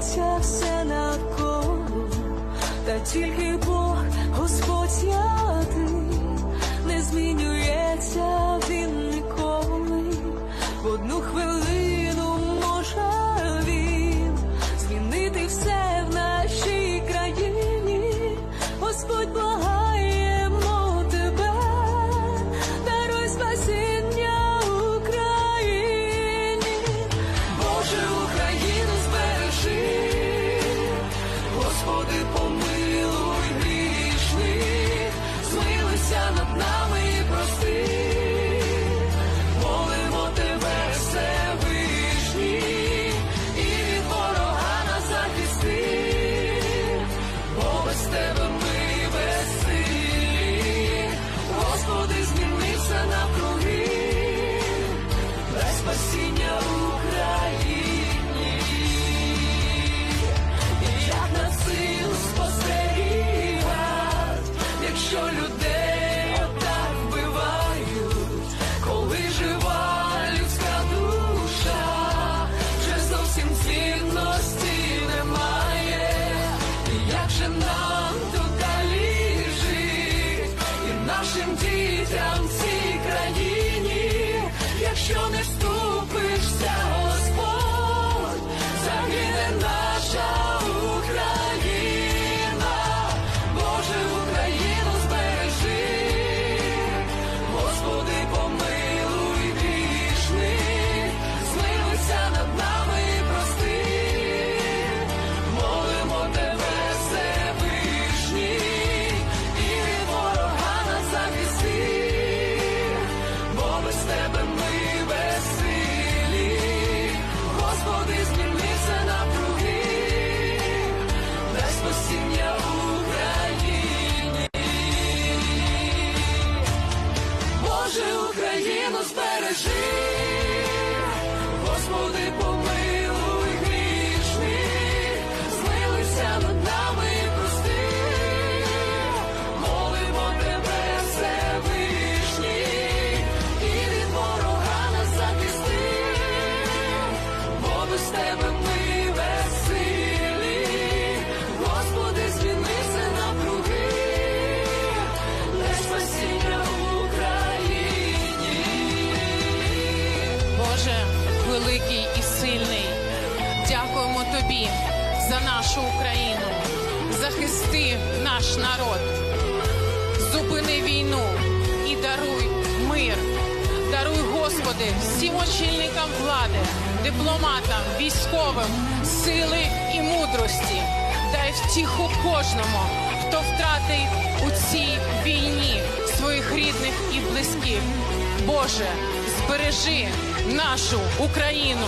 життя все навколо, та тільки Бог Господь я. Україну збережи, Господи, помилуй великий і сильний, дякуємо Тобі за нашу Україну. Захисти наш народ, зупини війну і даруй мир. Даруй, Господи, всім очільникам влади, дипломатам, військовим, сили і мудрості. Дай втіху кожному, хто втратив у цій війні своїх рідних і близьких. Боже, збережи нашу Україну.